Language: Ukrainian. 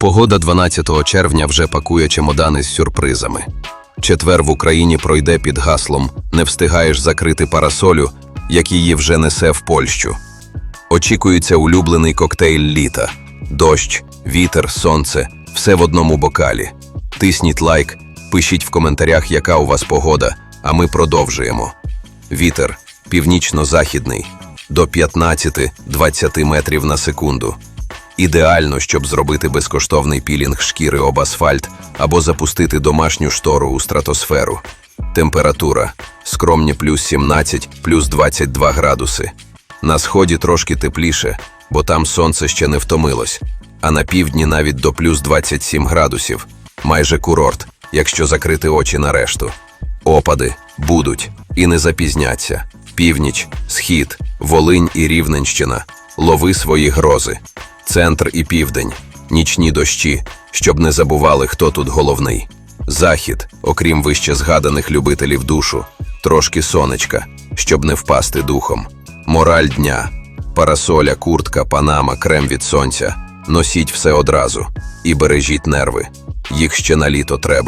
Погода 12 червня вже пакує чемодани з сюрпризами. Четвер в Україні пройде під гаслом Не встигаєш закрити парасолю, як її вже несе в Польщу. Очікується улюблений коктейль літа: дощ, вітер, сонце все в одному бокалі. Тисніть лайк, пишіть в коментарях, яка у вас погода, а ми продовжуємо. Вітер північно-західний до 15-20 метрів на секунду. Ідеально, щоб зробити безкоштовний пілінг шкіри об асфальт або запустити домашню штору у стратосферу. Температура скромні плюс 17, плюс 22 градуси. На сході трошки тепліше, бо там сонце ще не втомилось, а на півдні навіть до плюс 27 градусів. Майже курорт, якщо закрити очі на решту. Опади будуть і не запізняться. Північ, схід, Волинь і Рівненщина. Лови свої грози. Центр і південь, нічні дощі, щоб не забували, хто тут головний. Захід, окрім вище згаданих любителів душу, трошки сонечка, щоб не впасти духом. Мораль дня, парасоля, куртка, панама, крем від сонця. Носіть все одразу і бережіть нерви. Їх ще на літо треба.